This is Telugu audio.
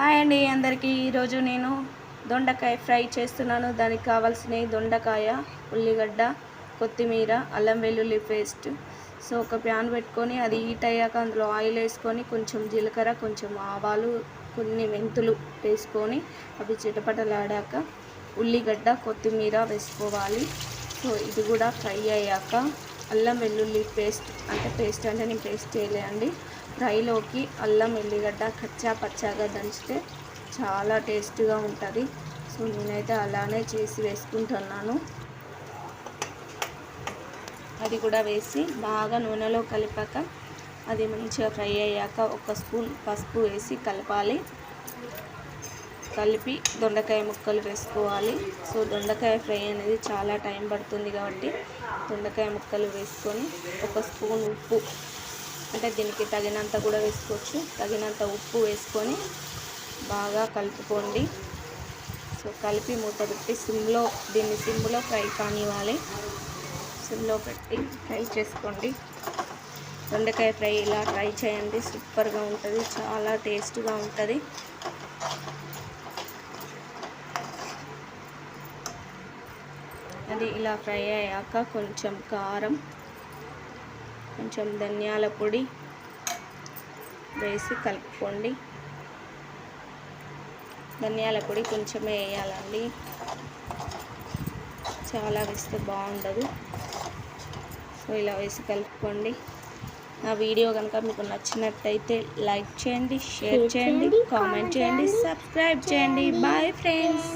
హాయ్ అండి అందరికీ. ఈరోజు నేను దొండకాయ ఫ్రై చేస్తున్నాను. దానికి కావాల్సినవి దొండకాయ ఉల్లిగడ్డ కొత్తిమీర అల్లం వెల్లుల్లి పేస్ట్. సో ఒక ప్యాన్ పెట్టుకొని అది హీట్ అయ్యాక అందులో ఆయిల్ వేసుకొని కొంచెం జీలకర్ర కొంచెం ఆవాలు కొన్ని మెంతులు వేసుకొని అవి చిటపటలాడాక ఉల్లిగడ్డ కొత్తిమీర వేసుకోవాలి. సో ఇది కూడా ఫ్రై అయ్యాక అల్లం వెల్లుల్లి పేస్ట్ అంటే పేస్ట్ అంటే నేను పేస్ట్ చేయలేండి ఫ్రైలోకి అల్లం ఎల్లిగడ్డ కచ్చా పచ్చాగా దంచితే చాలా టేస్ట్గా ఉంటుంది. సో నేనైతే అలానే చేసి వేసుకుంటున్నాను. అది కూడా వేసి బాగా నూనెలో కలిపాక అది మంచిగా ఫ్రై అయ్యాక ఒక స్పూన్ పసుపు వేసి కలపాలి. కలిపి దొండకాయ ముక్కలు వేసుకోవాలి. సో దొండకాయ ఫ్రై అనేది చాలా టైం పడుతుంది కాబట్టి దొండకాయ ముక్కలు వేసుకొని ఒక స్పూన్ ఉప్పు అంటే దీనికి తగినంత కూడా వేసుకోవచ్చు. తగినంత ఉప్పు వేసుకొని బాగా కలుపుకోండి. సో కలిపి మూత పెట్టి సిమ్లో దీన్ని సిమ్లో ఫ్రై కానివ్వాలి. సిమ్లో పెట్టి ఫ్రై చేసుకోండి. దొండకాయ ఫ్రై ఇలా ట్రై చేయండి. సూపర్గా ఉంటుంది. చాలా టేస్ట్గా ఉంటుంది. అది ఇలా ఫ్రై అయ్యాక కొంచెం కారం కొంచెం ధనియాల పొడి వేసి కలుపుకోండి. ధనియాల పొడి కొంచెమే వేయాలండి. చాలా వేస్తే బాగుండదు. సో ఇలా వేసి కలుపుకోండి. నా వీడియో కనుక మీకు నచ్చినట్టయితే లైక్ చేయండి షేర్ చేయండి కామెంట్ చేయండి సబ్స్క్రైబ్ చేయండి. Bye friends.